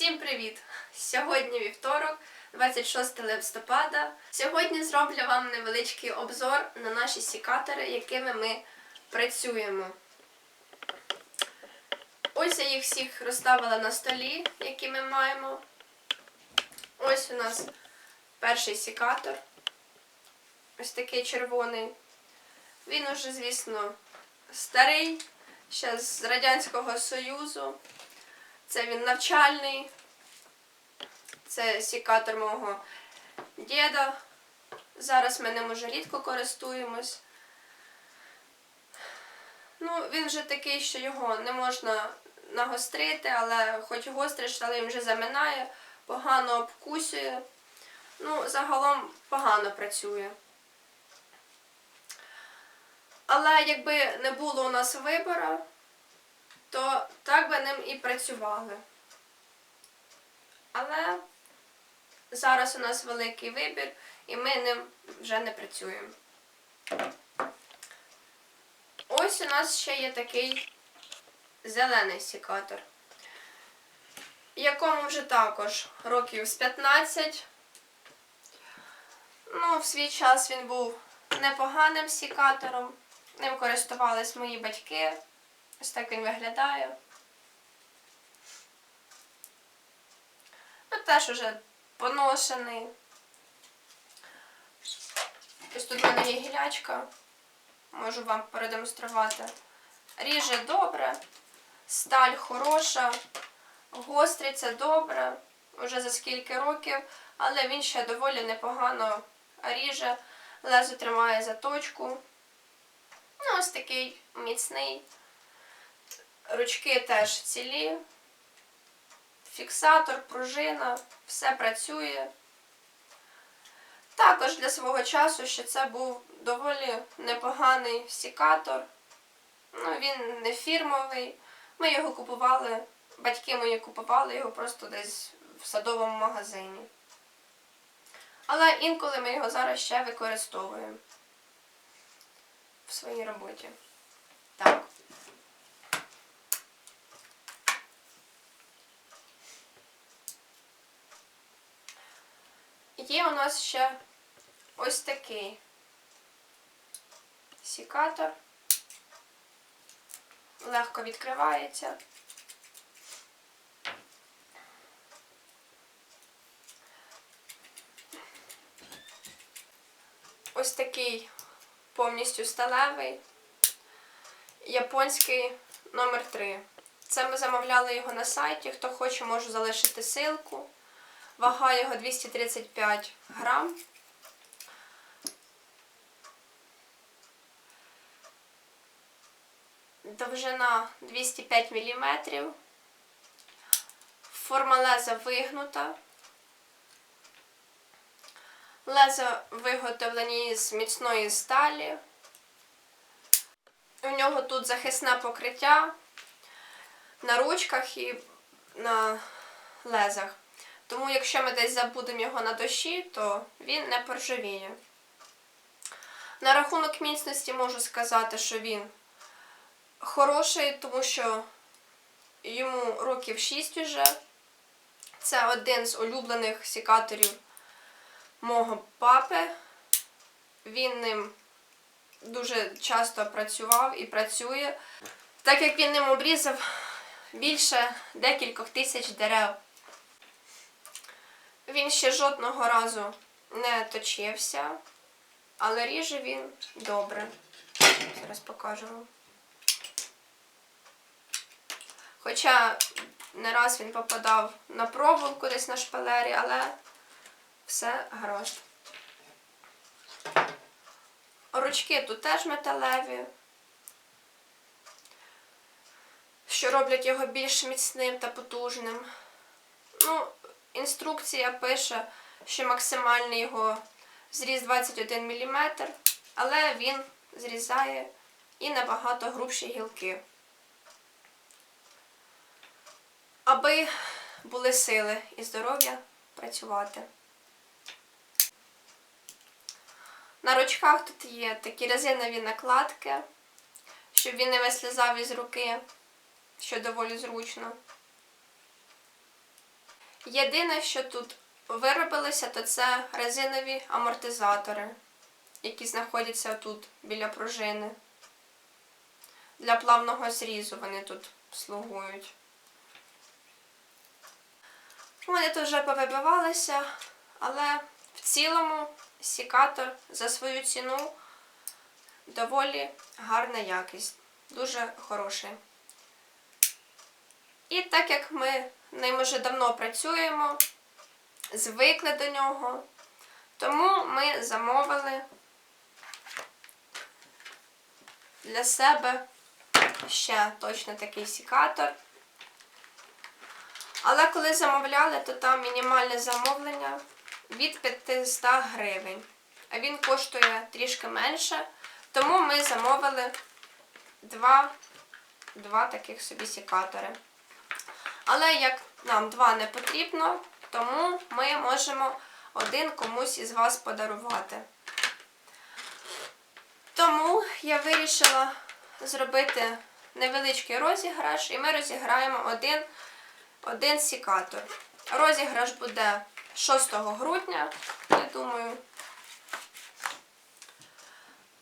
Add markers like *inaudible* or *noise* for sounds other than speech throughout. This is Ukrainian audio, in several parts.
Всім привіт! Сьогодні вівторок, 26 листопада. Сьогодні зроблю вам невеличкий обзор на наші сікатори, якими ми працюємо. Ось я їх всіх розставила на столі, які ми маємо. Ось у нас перший сікатор. Ось такий червоний. Він уже, звісно, старий, ще з Радянського Союзу. Це він навчальний. Це сікатор мого діда. Зараз ми ним уже рідко користуємось. Ну, він вже такий, що його не можна нагострити, але хоч гостриш, але він вже заминає, погано обкусює. Ну, загалом погано працює. Але якби не було у нас вибору, то так би ним і працювали. Але зараз у нас великий вибір, і ми ним вже не працюємо. Ось у нас ще є такий зелений сікатор, якому вже також років з 15. Ну, в свій час він був непоганим сікатором. Ним користувались мої батьки. Ось так він виглядає. Ну, теж уже поношений. Ось тут в мене є гілячка. Можу вам продемонструвати. Ріже добре, сталь хороша, гостриться добре, уже за скільки років, але він ще доволі непогано ріже, лезо тримає заточку. Ну, ось такий міцний. Ручки теж цілі. Фіксатор, пружина, все працює. Також для свого часу ще це був доволі непоганий сікатор. Ну, він не фірмовий. Ми його купували, батьки мої купували його просто десь в садовому магазині. Але інколи ми його зараз ще використовуємо в своїй роботі. Так. Є у нас ще ось такий сікатор. Легко відкривається. Ось такий повністю сталевий, японський номер 3. Це ми замовляли його на сайті. Хто хоче, можу залишити ссылку. Вага його 235 грам. Довжина 205 мм. Форма леза вигнута. Леза виготовлені з міцної сталі. У нього тут захисне покриття на ручках і на лезах. Тому, якщо ми десь забудемо його на дощі, то він не поржавіє. На рахунок міцності можу сказати, що він хороший, тому що йому років 6 уже. Це один з улюблених сікаторів мого папи. Він ним дуже часто працював і працює, так як він ним обрізав більше декількох тисяч дерев. Він ще жодного разу не точився, але ріже він добре. Зараз покажу вам. Хоча не раз він попадав на проволоку десь на шпалері, але все гаразд. Ручки тут теж металеві, що роблять його більш міцним та потужним. Ну, інструкція пише, що максимальний його зріз 21 мм, але він зрізає і набагато грубші гілки. Аби були сили і здоров'я працювати. На ручках тут є такі резинові накладки, щоб він не вислизав із руки, що доволі зручно. Єдине, що тут виробилося, то це резинові амортизатори, які знаходяться тут біля пружини. Для плавного зрізу вони тут слугують. Вони тут вже повибивалися, але в цілому сікатор за свою ціну доволі гарна якість, дуже хороший. І так як ми ним уже давно працюємо, звикли до нього, тому ми замовили для себе ще точно такий сікатор. Але коли замовляли, то там мінімальне замовлення від 500 гривень. А він коштує трішки менше. Тому ми замовили два, два таких собі сікатори. Але як нам два не потрібно, тому ми можемо один комусь із вас подарувати. Тому я вирішила зробити невеличкий розіграш, і ми розіграємо один, один сікатор. Розіграш буде 6 грудня, я думаю.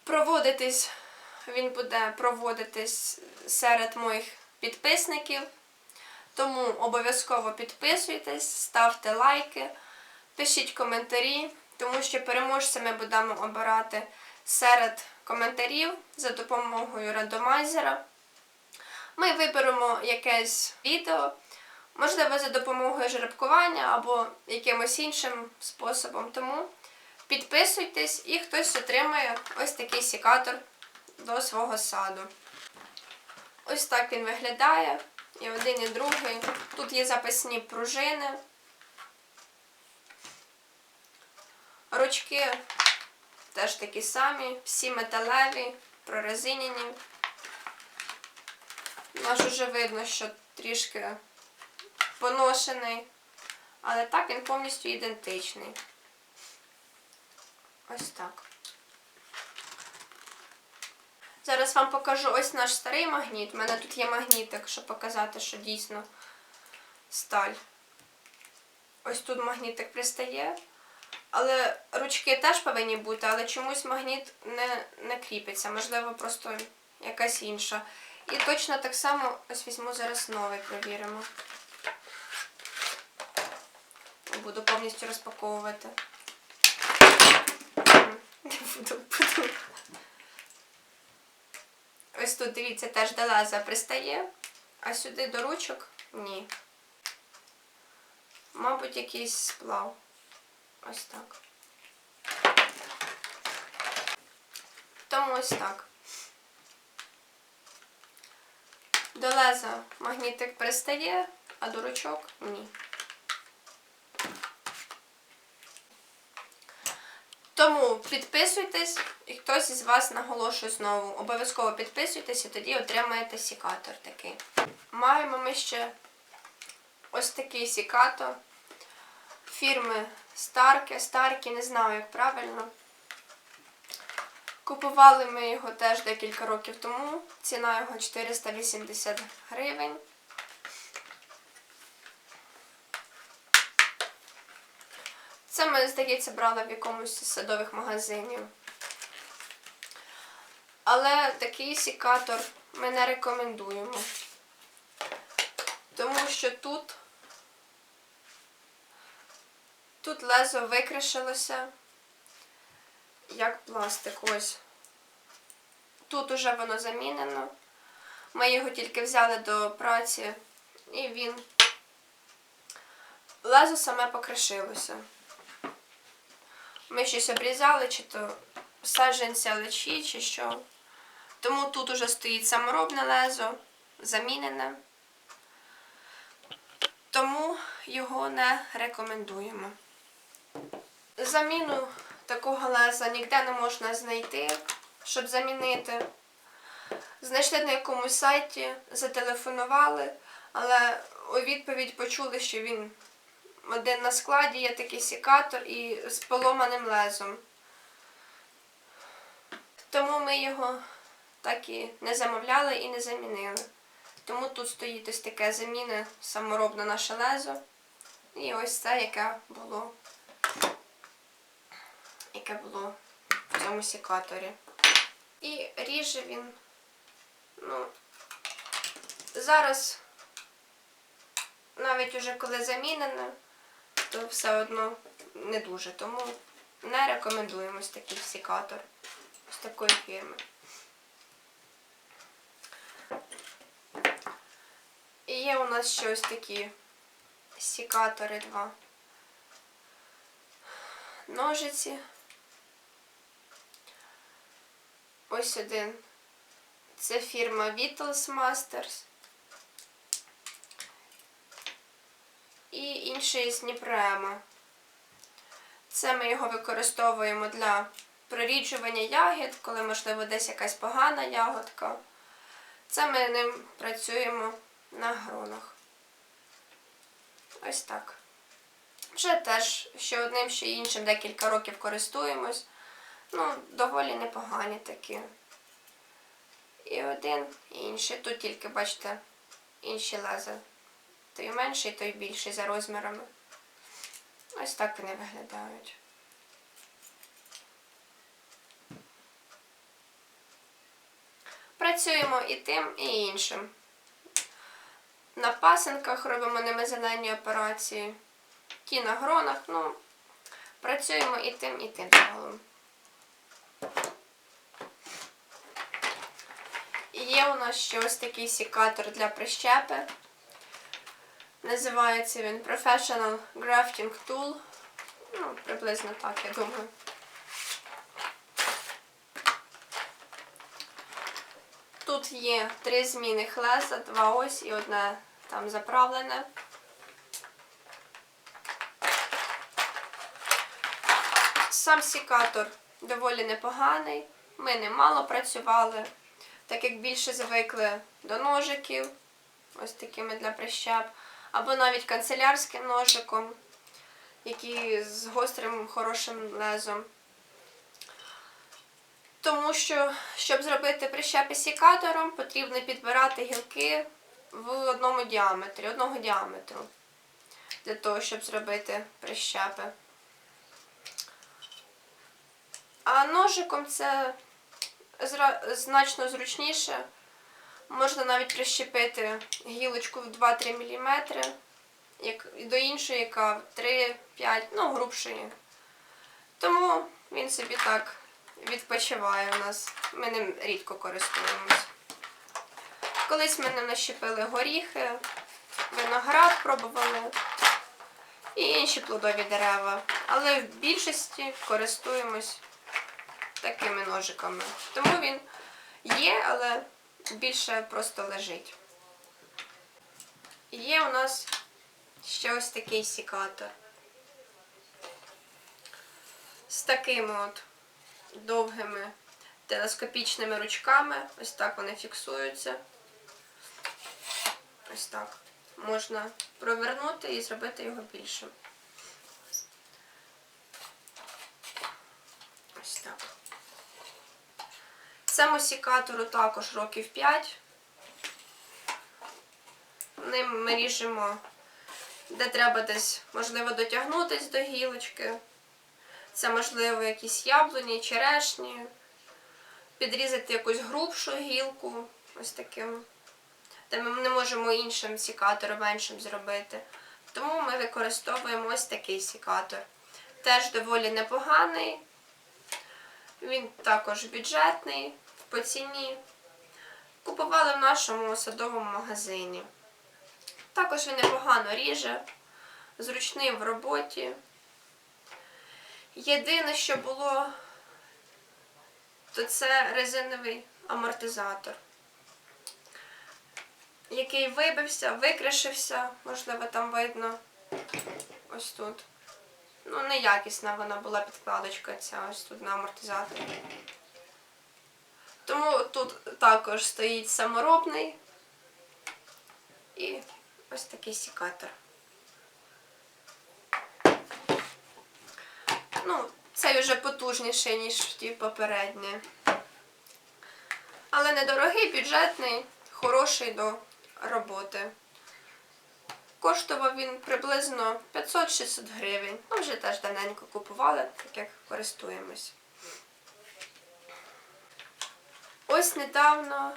Проводитись, він буде проводитись серед моїх підписників. Тому обов'язково підписуйтесь, ставте лайки, пишіть коментарі, тому що переможця ми будемо обирати серед коментарів за допомогою рандомайзера. Ми виберемо якесь відео, можливо, за допомогою жеребкування або якимось іншим способом. Тому підписуйтесь і хтось отримає ось такий сікатор до свого саду. Ось так він виглядає. І один, і другий. Тут є запасні пружини. Ручки теж такі самі, всі металеві, прорезинені. Наш уже видно, що трішки поношений, але так він повністю ідентичний. Ось так. Зараз вам покажу ось наш старий магніт. У мене тут є магнітик, щоб показати, що дійсно сталь. Ось тут магнітик пристає. Але ручки теж повинні бути, але чомусь магніт не, не кріпиться. Можливо, просто якась інша. І точно так само ось візьму зараз новий, провіримо. Буду повністю розпаковувати. Не буду, буду. Ось тут, дивіться, теж до леза пристає, а сюди до ручок ні. Мабуть, якийсь сплав. Ось так. Тому ось так. До леза магнітик пристає, а до ручок ні. Тому підписуйтесь, і хтось із вас наголошую знову. Обов'язково підписуйтесь і тоді отримаєте сікатор такий. Маємо ми ще ось такий сікатор фірми Старке, Старкі, не знаю, як правильно. Купували ми його теж декілька років тому. Ціна його 480 гривень. Це ми, здається, брали в якомусь із садових магазинів. Але такий сікатор ми не рекомендуємо. Тому що тут, тут лезо викришилося, як пластик. Ось. Тут уже воно замінено. Ми його тільки взяли до праці, і він лезо саме покришилося. Ми щось обрізали, чи то саджанця лечі, чи що. Тому тут уже стоїть саморобне лезо, замінене. Тому його не рекомендуємо. Заміну такого леза ніде не можна знайти, щоб замінити. Знайшли на якомусь сайті, зателефонували, але у відповідь почули, що він один на складі є такий сікатор і з поломаним лезом. Тому ми його так і не замовляли і не замінили. Тому тут стоїть ось таке заміне саморобне наше лезо. І ось це, яке було, яке було в цьому секаторі. І ріже він, ну, зараз, навіть уже коли замінене, то все одно не дуже. Тому не рекомендуємо ось такий секатор з такої фірми. І є у нас ще ось такі секатори два. Ножиці. Ось один. Це фірма Vittles Masters. І інший з Дніпрема. Це ми його використовуємо для проріджування ягід, коли, можливо, десь якась погана ягодка. Це ми ним працюємо на гронах. Ось так. Вже теж ще одним, ще іншим декілька років користуємось. Ну, доволі непогані такі. І один, і інший. Тут тільки, бачите, інші леза. Той менший, той більший за розмірами. Ось так вони виглядають. Працюємо і тим, і іншим. На пасинках робимо ними зелені операції. Ті на гронах, ну, працюємо і тим, і тим загалом. Є у нас ще ось такий секатор для прищепи. Називається він Professional Grafting Tool. Ну, приблизно так, я думаю. Тут є три змінних леза, два ось і одне там заправлене. Сам секатор доволі непоганий. Ми ним мало працювали, так як більше звикли до ножиків, ось такими для прищеп, або навіть канцелярським ножиком, який з гострим хорошим лезом. Тому що, щоб зробити прищепи секатором, потрібно підбирати гілки в одному діаметрі, одного діаметру, для того, щоб зробити прищепи. А ножиком це значно зручніше. Можна навіть прищепити гілочку в 2-3 мм, як до іншої, яка 3-5, ну, грубшої. Тому він собі так відпочиває у нас. Ми ним рідко користуємось. Колись ми ним нащепили горіхи, виноград пробували і інші плодові дерева. Але в більшості користуємось такими ножиками. Тому він є, але більше просто лежить. Є у нас ще ось такий секатор. З такими от довгими телескопічними ручками. Ось так вони фіксуються. Ось так. Можна провернути і зробити його більшим. Ось так. Цьому секатору також років 5. Ним ми ріжемо, де треба десь, можливо, дотягнутися до гілочки. Це, можливо, якісь яблуні, черешні, підрізати якусь грубшу гілку, ось таким. Де ми не можемо іншим секатором меншим зробити. Тому ми використовуємо ось такий секатор. Теж доволі непоганий. Він також бюджетний, по ціні. Купували в нашому садовому магазині. Також він непогано ріже, зручний в роботі. Єдине, що було, то це резиновий амортизатор, який вибився, викришився, можливо, там видно ось тут. Ну, неякісна вона була підкладочка ця ось тут на амортизаторі. Тому тут також стоїть саморобний і ось такий секатор. Ну, цей вже потужніший, ніж ті попередні. Але недорогий, бюджетний, хороший до роботи. Коштував він приблизно 500-600 гривень. Ми вже теж давненько купували, так як користуємось. Ось недавно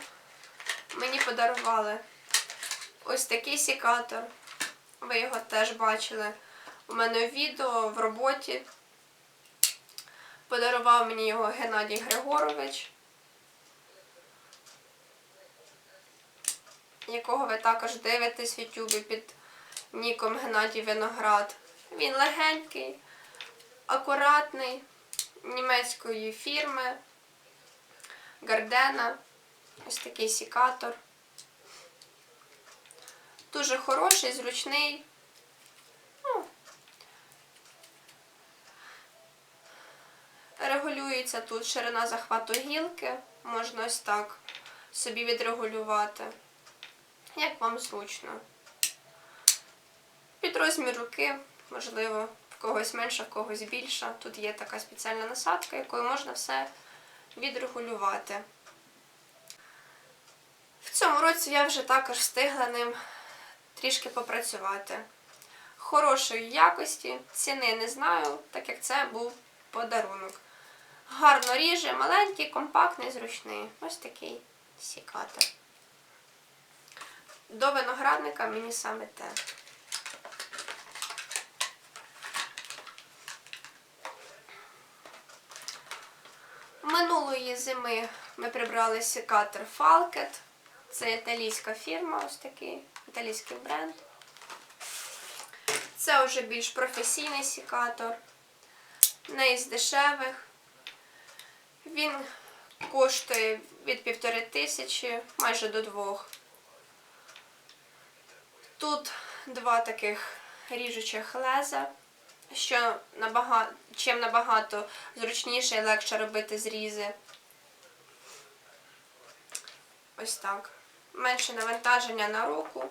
мені подарували ось такий сікатор. Ви його теж бачили у мене в відео в роботі. Подарував мені його Геннадій Григорович, якого ви також дивитесь в Ютубі під ніком Геннадій Виноград. Він легенький, акуратний, німецької фірми. Гардена. Ось такий сікатор. Дуже хороший, зручний. Ну, регулюється тут ширина захвату гілки. Можна ось так собі відрегулювати. Як вам зручно. Під розмір руки, можливо, в когось менша, в когось більша. Тут є така спеціальна насадка, якою можна все відрегулювати. В цьому році я вже також встигла ним трішки попрацювати. Хорошої якості, ціни не знаю, так як це був подарунок. Гарно ріже, маленький, компактний, зручний. Ось такий сікатор. До виноградника мені саме те. Минулої зими ми прибрали секатор Falket. Це італійська фірма, ось такий італійський бренд. Це вже більш професійний секатор. Не із дешевих. Він коштує від півтори тисячі майже до двох. Тут два таких ріжучих леза що набагато, чим набагато зручніше і легше робити зрізи. Ось так. Менше навантаження на руку.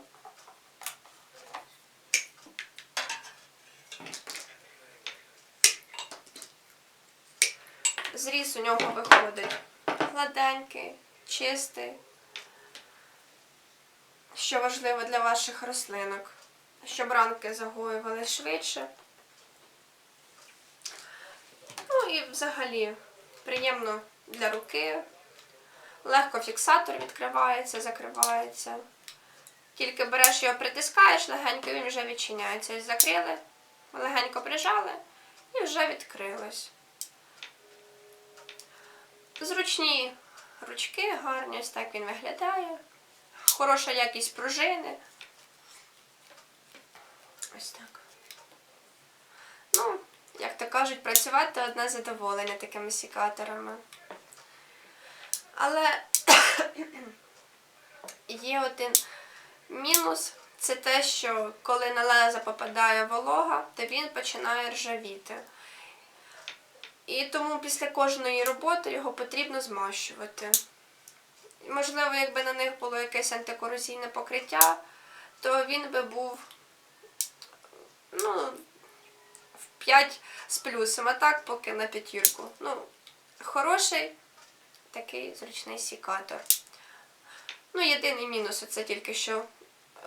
Зріз у нього виходить гладенький, чистий, що важливо для ваших рослинок, щоб ранки загоювали швидше. Ну і взагалі приємно для руки. Легко фіксатор відкривається, закривається. Тільки береш його, притискаєш, легенько він вже відчиняється. Ось закрили, легенько прижали і вже відкрилось. Зручні ручки, гарні, ось так він виглядає. Хороша якість пружини. Ось так. Ну, як то кажуть, працювати одне задоволення такими сікаторами. Але *coughs* є один мінус це те, що коли на леза попадає волога, то він починає ржавіти. І тому після кожної роботи його потрібно змащувати. Можливо, якби на них було якесь антикорозійне покриття, то він би був ну, в 5 з плюсом, а так поки на п'ятірку. Ну, хороший такий зручний сікатор. Ну, єдиний мінус це тільки що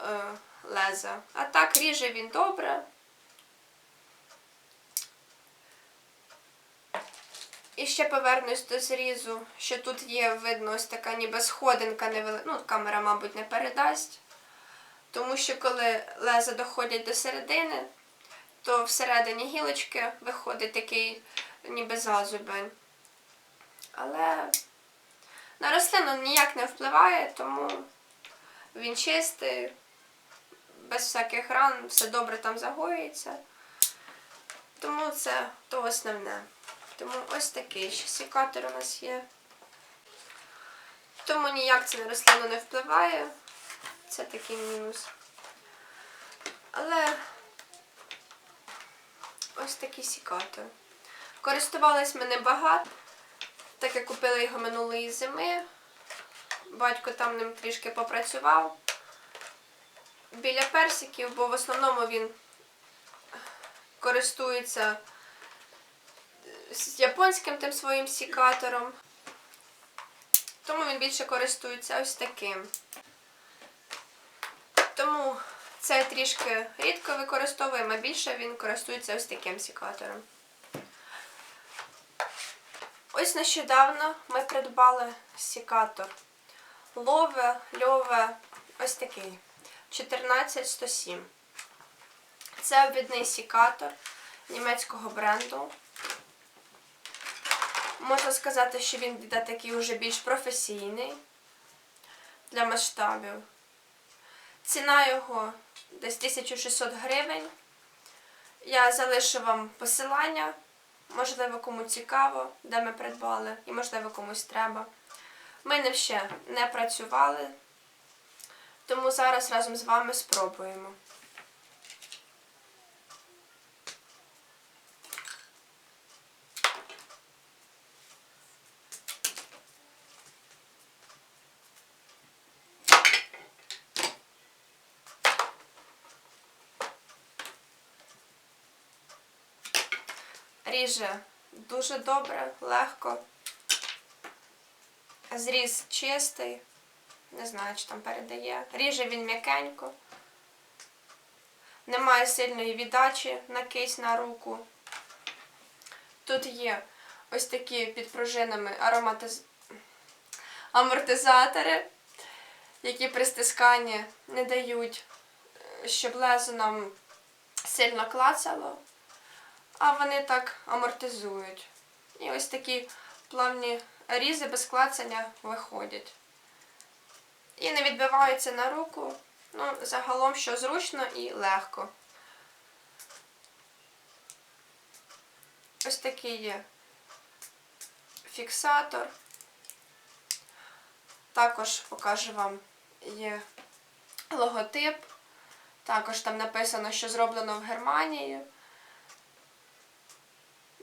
е, леза. А так ріже він добре. І ще повернусь до зрізу, що тут є, видно, ось така ніби сходинка невелика. Ну, камера, мабуть, не передасть. Тому що коли леза доходять до середини, то всередині гілочки виходить такий ніби зазубень. Але на рослину ніяк не впливає, тому він чистий, без всяких ран, все добре там загоюється. Тому це то основне. Тому ось такий ще секатор у нас є. Тому ніяк це на рослину не впливає. Це такий мінус. Але ось такий сікатор. Користувались ми небагато, так як купили його минулої зими. Батько там ним трішки попрацював біля персиків, бо в основному він користується японським тим своїм сікатором. Тому він більше користується ось таким. Тому Це трішки рідко використовуємо, а більше він користується ось таким секатором. Ось нещодавно ми придбали секатор Лове, Льове, ось такий 14107. Це обвідний секатор німецького бренду. Можна сказати, що він буде такий уже більш професійний для масштабів. Ціна його десь 1600 гривень. Я залишу вам посилання, можливо, кому цікаво, де ми придбали, і можливо комусь треба. Ми не ще не працювали, тому зараз разом з вами спробуємо. Ріже дуже добре, легко. Зріз чистий. Не знаю, чи там передає. Ріже він м'якенько. Немає сильної віддачі на кисть на руку. Тут є ось такі під пружинами ароматиз... амортизатори, які при стисканні не дають, е, щоб лезо нам сильно клацало, а вони так амортизують. І ось такі плавні різи без клацання виходять. І не відбиваються на руку. Ну, загалом, що зручно і легко. Ось такий є фіксатор. Також покажу вам є логотип. Також там написано, що зроблено в Германії.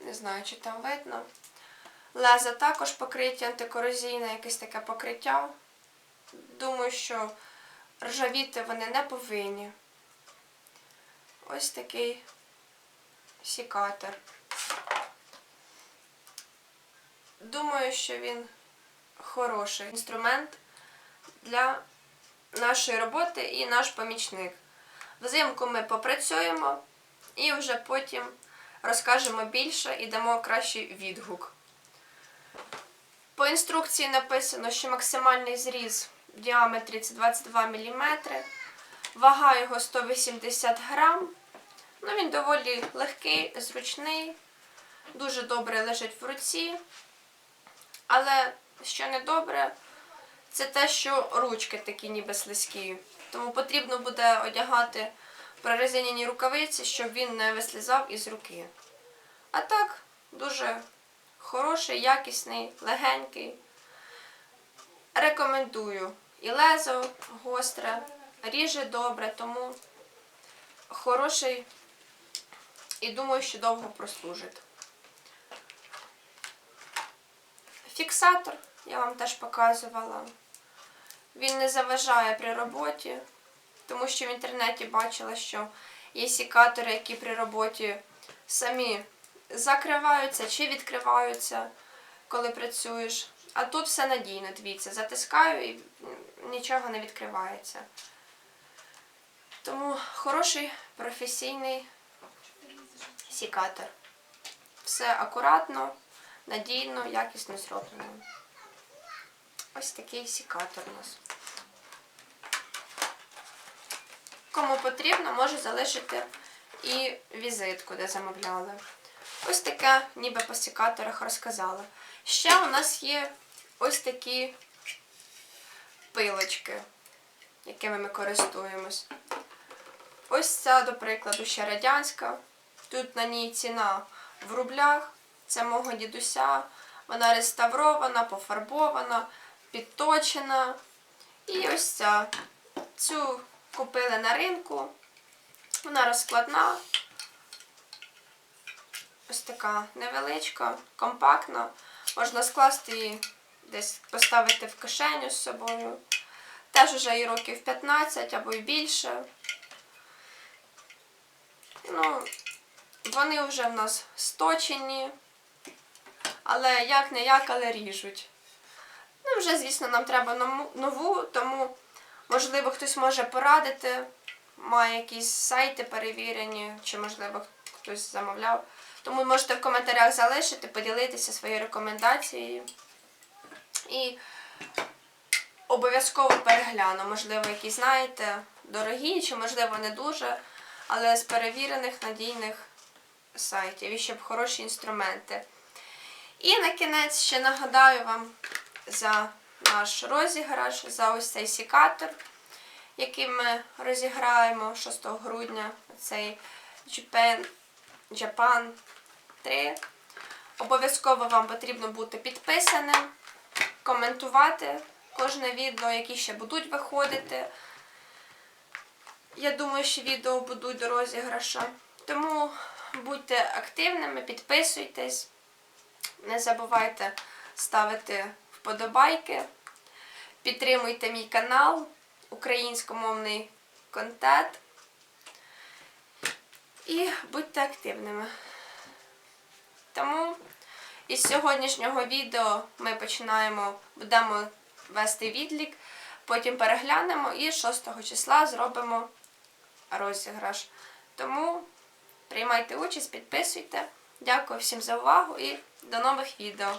Не знаю, чи там видно. Леза також покриття антикорозійне, якесь таке покриття. Думаю, що ржавіти вони не повинні. Ось такий сікатор. Думаю, що він хороший інструмент для нашої роботи і наш помічник. Взимку ми попрацюємо і вже потім розкажемо більше і дамо кращий відгук. По інструкції написано, що максимальний зріз в діаметрі це 22 мм, вага його 180 грам. Ну, він доволі легкий, зручний, дуже добре лежить в руці. Але що не добре, це те, що ручки такі ніби слизькі. Тому потрібно буде одягати прорезиняні рукавиці, щоб він не вислизав із руки. А так, дуже хороший, якісний, легенький. Рекомендую. І лезо гостре, ріже добре, тому хороший і думаю, що довго прослужить. Фіксатор я вам теж показувала. Він не заважає при роботі, тому що в інтернеті бачила, що є сікатори, які при роботі самі закриваються чи відкриваються, коли працюєш. А тут все надійно, дивіться, затискаю і нічого не відкривається. Тому хороший професійний сікатор. Все акуратно, надійно, якісно зроблено. Ось такий сікатор у нас. Кому потрібно, може залишити і візитку, де замовляли. Ось таке, ніби по секаторах розказала. Ще у нас є ось такі пилочки, якими ми користуємось. Ось ця, до прикладу, ще радянська. Тут на ній ціна в рублях. Це мого дідуся. Вона реставрована, пофарбована, підточена. І ось ця. Цю купили на ринку. Вона розкладна. Ось така невеличка, компактна. Можна скласти її десь поставити в кишеню з собою. Теж вже і років 15 або й більше. Ну, вони вже в нас сточені, але як не як, але ріжуть. Ну, вже, звісно, нам треба нову, тому, можливо, хтось може порадити, має якісь сайти перевірені, чи, можливо, хтось замовляв. Тому можете в коментарях залишити, поділитися своєю рекомендацією. І обов'язково перегляну. Можливо, які знаєте, дорогі, чи можливо не дуже, але з перевірених надійних сайтів і щоб хороші інструменти. І на кінець ще нагадаю вам за наш розіграш, за ось цей сікатор, який ми розіграємо 6 грудня. Цей Japan, Japan 3. Обов'язково вам потрібно бути підписаним, коментувати кожне відео, які ще будуть виходити. Я думаю, що відео будуть до розіграша. Тому будьте активними, підписуйтесь. Не забувайте ставити вподобайки. Підтримуйте мій канал, українськомовний контент. І будьте активними. Тому із сьогоднішнього відео ми починаємо, будемо вести відлік, потім переглянемо і 6 числа зробимо розіграш. Тому приймайте участь, підписуйте. Дякую всім за увагу і до нових відео.